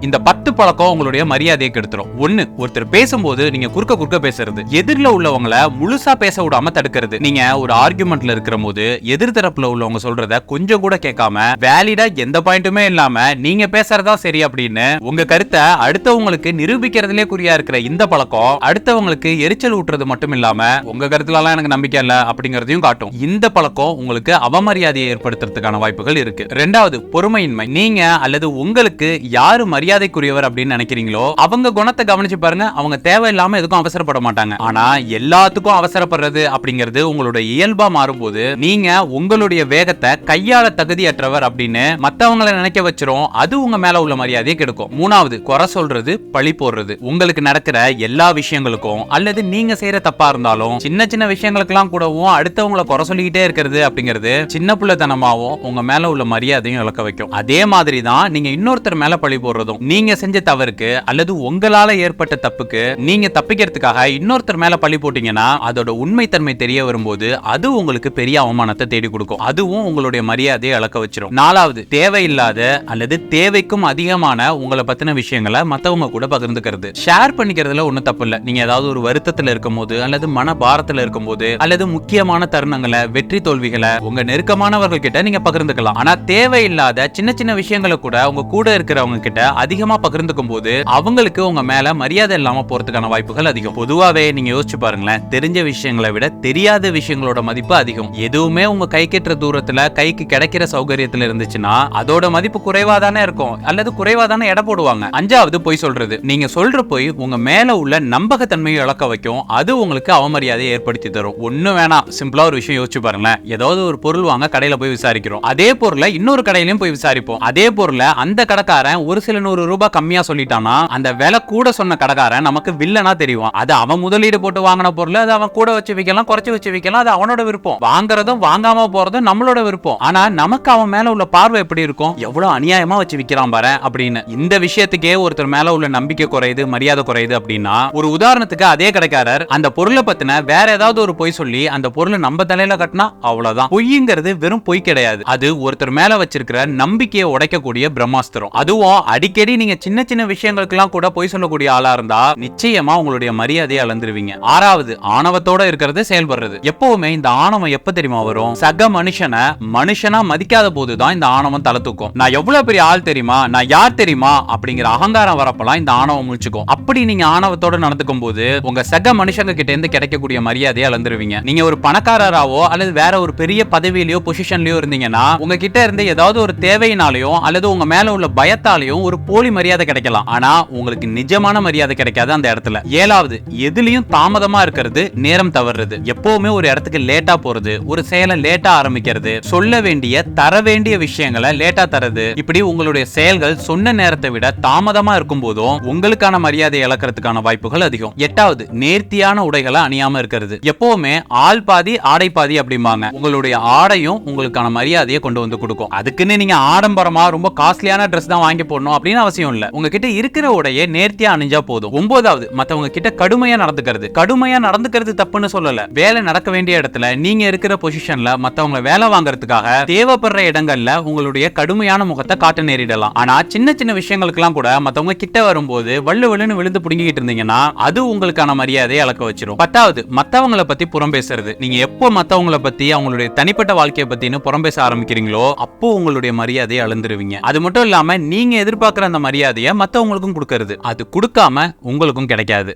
இந்த பத்து பழக்கம் உங்களுடைய மரியாதையை கெடுத்துரும். ஒன்னு ஒருத்தர் பேசும்போது நீங்க குறுக்க குறுக்க பேசுறது. எதிரில உள்ளவங்கள முழுசா பேச விடாம தடுக்கிறது. நீங்க ஒரு ஆர்குமெண்ட்ல இருக்கிற போது எதிர் தரப்புல உள்ளவங்க சொல்றத கொஞ்சம் கூட கேட்காம வேலிடா எந்த பாயிண்ட்டுமே இல்லாம நீங்க பேசுறதா சரி அப்படின்னு உங்க கருத்தை அடுத்தவங்களுக்கு நிரூபிக்கிறதுலே குறியா இருக்கிற இந்த பழக்கம் அடுத்தவங்களுக்கு எரிச்சல் ஊட்டுறது மட்டும் இல்லாம உங்க கருத்துலலாம் எனக்கு நம்பிக்கை இல்ல அப்படிங்கறதையும் காட்டும். இந்த பழக்கம் உங்களுக்கு அவமரியாதையை ஏற்படுத்துறதுக்கான வாய்ப்புகள் இருக்கு. ரெண்டாவது பொறுமையின்மை. நீங்க அல்லது உங்களுக்கு யாரு மரியாதைக்குரியவர் அப்படின்னு நினைக்கிறீங்களோ அவங்க குணத்தை கவனிச்சு பாருங்க அவங்க தேவையில்லாம எதுக்கும் அவசரப்பட மாட்டாங்க. ஆனா எல்லாத்துக்கும் அவசரப்படுறது அப்படிங்கிறது உங்களோட இயல்பா மாறும்போது நீங்க உங்களுடைய வேகத்தை கையாள தகுதியற்றவர் அப்படின்னு மத்தவங்களை நினைக்க வச்சிரும். அது உங்க மேல உள்ள மரியாதையை கெடுக்கும். மூணாவது குறை சொல்றது பழி போடுறது. உங்களுக்கு நடக்கிற எல்லா விஷயங்களுக்கும் அல்லது நீங்க செய்யற தப்பா இருந்தாலும் சின்ன சின்ன விஷயங்களுக்கெல்லாம் கூடவும் அடுத்தவங்களை குறை சொல்லிக்கிட்டே இருக்கிறது அப்படிங்கிறது சின்ன பிள்ளைத்தனமாவும் உங்க மேல உள்ள மரியாதையும் இழக்க வைக்கும். அதே மாதிரி தான் நீங்க இன்னொருத்தர் மேல பழி போடுறதும் நீங்க செஞ்ச தவறுக்கு அல்லது உங்களால ஏற்பட்ட தப்புக்கு நீங்க தப்பிக்கிறதுக்காக இன்னொருத்தர் மேல பழி போட்டீங்கன்னா அதோட உண்மைத்தன்மை தெரிய வரும்போது அது உங்களுக்கு பெரிய அவமானத்தை தேடி கொடுக்கும். அதுவும் உங்களுடைய மரியாதையை இழக்க வச்சிரும். நாலாவது தேவையில்லாத அல்லது தேவைக்கும் அதிகமான உங்களை பத்தின விஷயங்களை மத்தவங்க கூட பகிர்ந்துக்கிறது. ஷேர் பண்ணிக்கிறதுல ஒண்ணும் தப்பு இல்ல. நீங்க ஏதாவது ஒரு வருத்தத்துல இருக்கும் போது அல்லது மன பாரத்துல இருக்கும் போது அல்லது முக்கியமான தருணங்களை வெற்றி தோல்விகளை உங்க நெருக்கமானவர்கள் கிட்ட நீங்க பகிர்ந்துக்கலாம். ஆனா தேவையில்லாத சின்ன சின்ன விஷயங்களை கூட உங்க கூட இருக்கிறவங்க கிட்ட அதிகமா பகிர்ந்துக்கும் போது அவங்களுக்கு உங்க மேல மரியாதை இல்லாம போறதுக்கான வாய்ப்புகள் அதிகம். பொதுவாவே நீங்க யோசிச்சு பாருங்களேன் தெரிஞ்ச விஷயங்களை விட தெரியாத விஷயங்களோட மதிப்பு அதிகம். எதுவுமே உங்க கை கெட்டுற தூரத்துல கைக்கு கிடைக்கிற சௌகரியத்துல இருந்துச்சுன்னா அதோட மதிப்பு குறைவா தானே இருக்கும். அல்லது குறைவா தானே எடை போடுவாங்க. அஞ்சாவது பொய் சொல்றது. நீங்க சொல்ற பொய் உங்க மேல உள்ள நம்பகத்தன்மையை இழக்க வைக்கும். அது உங்களுக்கு அவமரியாதையை ஏற்படுத்தி தரும். ஒண்ணு வேணாம் சிம்பிளா ஒரு விஷயம் யோசிச்சு பாருங்களேன். ஏதாவது ஒரு பொருள் வாங்க கடையில போய் விசாரிக்கிறோம். அதே பொருளை இன்னொரு கடையிலயும் போய் விசாரிப்போம். அதே பொருளை அந்த கடைக்காரன் ஒரு சில நூறு ரூபாய் கம்மியா சொல்லிட்டானா அந்த விலை கூட சொன்ன கடைக்காரன் நமக்கு வில்லனா தெரியும் அது அவன் முதலீடு போட்டு வாங்கின பொருள் அது அவன் கூட வச்சு விற்கலாம் குறைச்சு வச்சு விற்கலாம் அது அவனோட விருப்பம். வாங்குறதும் வாங்காம போறதும் நம்மளோட விருப்பம். ஆனா நமக்கு அவன் மேல உள்ள பார்வை எப்படி இருக்கும்? எவ்வளவு அநியாயமா வச்சு விக்கிறான் பாரு அப்படின்னு. இந்த விஷயத்துக்கே ஒருத்தர் மேல உள்ள நம்பிக்கை குறையுது மரியாதை குறையுது அப்படின்னா ஒரு உதாரணத்துக்கு அதே கடைக்காரர் அந்த பொருளை பத்தின வேற ஏதாவது ஒரு பொய் சொல்லி அந்த பொருளை நம்ம தலையில கட்டினா அவ்வளவுதான். பொய்ங்கிறது வெறும் பொய் கிடையாது. அது ஒருத்தர் மேல வச்சிருக்கிற நம்பிக்கையை உடைக்கக்கூடிய பிரம்மாஸ்திரம். அதுவும் அடிக்கடி நீங்க சின்ன சின்ன விஷயங்களுக்கெல்லாம் கூட பொய் சொல்லக்கூடிய ஆளா இருந்தா நிச்சயமா உங்களுடைய மரியாதையை அளந்துருவீங்க ஆறாவது ஆணவத்தோட இருக்கிறது செயல்படுறது. எப்பவுமே இந்த ஆணவம் எப்ப தெரியுமா வரும்? சக மனுஷனை மனுஷனா மதிக்காத போதுதான் இந்த ஆணவம் தலை தூக்கும். நான் எவ்வளவு பெரிய ஆள் தெரியுமா? நான் யார் தெரியுமா? அப்படிங்கிற அகங்காரம் வரப்பெல்லாம் இந்த ஆணவம் முழிச்சுக்கும். அப்படி நீங்க ஆணவத்தோட நடந்துக்கும் போது உங்க சக மனுஷங்க கிட்ட இருந்து கிடைக்கக்கூடிய மரியாதையை அளந்துருவீங்க நீங்க ஒரு பணக்காரராவோ அல்லது வேற ஒரு பெரிய பதவியிலயோ பொசிஷன்லயோ இருந்தீங்கன்னா உங்ககிட்ட இருந்து ஏதாவது ஒரு தேவையினாலையும் அல்லது உங்க மேல உள்ள பயத்தாலையும் ஒரு போலி மரியாதை கிடைக்கலாம். ஆனா உங்களுக்கு நிஜமான மரியாதை கிடைக்காது அந்த இடத்துல. ஏழாவது எதுலயும் தாமதமா இருக்கிறது நேரம் தவறுறது. எப்பவுமே ஒரு இடத்துக்கு லேட்டா போறது ஒரு செயலை லேட்டா ஆரம்பிக்கிறது சொல்ல வேண்டிய தர வேண்டிய விஷயங்களை லேட்டா தரது இப்படி உங்களுடைய செயல்கள் சொன்ன நேரத்தை விட தாமதமா இருக்கும் போதும் உங்களுக்கான மரியாதை இழக்கிறதுக்கான வாய்ப்புகள் அதிகம். எட்டாவது நேர்த்தியான உடைகளை அணியாம இருக்கிறது. எப்பவுமே ஆள் பாதி ஆடை பாதி அப்படிம்பாங்க. உங்களுடைய ஆடையும் உங்களுக்கான மரியாதையை கொண்டு வந்து கொடுக்கும். அதுக்குன்னு நீங்க ஆடம்பரமா ரொம்ப காஸ்ட்லியான ட்ரெஸ் தான் வாங்கி போடணும் அப்படின்னு அவசியம் இல்ல. உங்ககிட்ட இருக்கிற உடையை நேர்த்தியா அணிஞ்சா போதும். ஒன்பதாவது மத்தவங்க கிட்ட கடுமையா நடந்துக்கிறது. கடுமையா நடந்துக்கிறது தப்புன்னு சொல்லல. வேலை நடக்க வேண்டிய இடத்துல நீங்க இருக்கிற பொசிஷன்ல மத்தவங்க வேலை வாங்குறதுக்காக தேவைப்படுற இடங்கள்ல உங்களுடைய கடுமையான முகத்தை காட்ட நேரிடலாம். ஆனா சின்ன சின்ன விஷயங்களுக்கெல்லாம் கூட மத்தவங்க கிட்ட வரும்போது வள்ளு வள்ளுன்னு விழுந்து புடுங்கிட்டு இருந்தீங்கன்னா அது உங்களுக்கான மரியாதையை அளக்க வச்சிரும். பத்தாவது மத்தவங்களை பத்தி புறம் பேசுறது. நீங்க எப்போ மத்தவங்களை பத்தி அவங்களுடைய தனிப்பட்ட வாழ்க்கையை பத்தின்னு புறம் பேச ஆரம்பிக்கிறீங்களோ அப்போ உங்களுடைய மரியாதையை அளந்துருவீங்க. அது மட்டும் இல்லாம நீங்க எதிர்பார்க்கிற அந்த மரியாதையை மத்தவங்களுக்கும் கொடுக்கறது. அது கொடுக்காம உங்களுக்கும் கிடைக்காது.